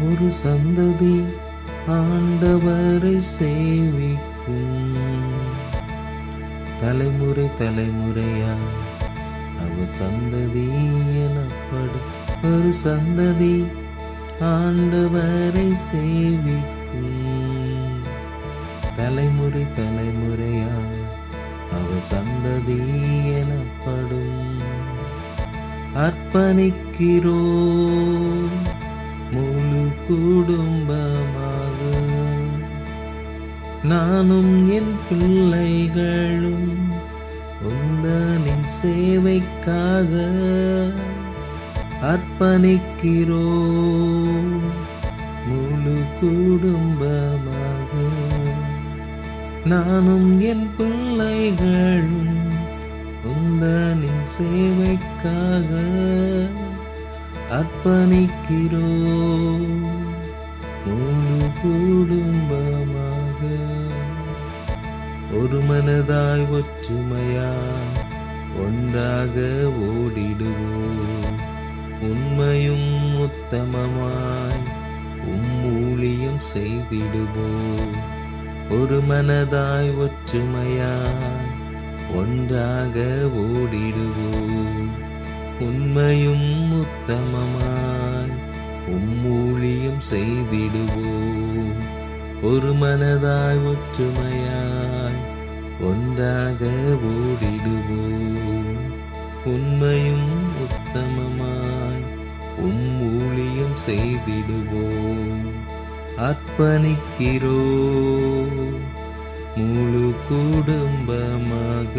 ஒரு சந்ததி ஆண்டவரை சேவிக்கும். தலைமுறை தலைமுறையா? அவர் சந்ததி எனப்படும் ஒரு சந்ததி ஆண்டவரை சேவிக்கும். தலைமுறை தலைமுறையா? அவர் சந்ததி எனப்படும். அர்ப்பணிக்கிறோம். முழு குடும்பமாக. நானும் என் பிள்ளைகளும் உந்தனின் சேவைக்காக அர்ப்பணிக்கிறோம். முழு குடும்பமாக. நானும் என் பிள்ளைகளும் உந்தனின் சேவைக்காக அர்ப்பணிக்கிறோ முழு குடும்பமாக ஒரு மனதாய் ஒற்றுமையா ஒன்றாக ஓடிடுவோம். உண்மையும் உத்தமமாய் உம்மூலியம் செய்திடுவோம். ஒரு மனதாய் ஒற்றுமையாய் ஒன்றாக ஓடிடுவோம். உண்மையும் உத்தமமாய் உம்மூழியம் செய்திடுவோம். ஒரு மனதாய் ஒற்றுமையாய் ஒன்றாக ஓடிடுவோம். உண்மையும் உத்தமமாய் உம்மூழியம் செய்திடுவோம். அர்ப்பணிக்கிறோ முழு குடும்பமாக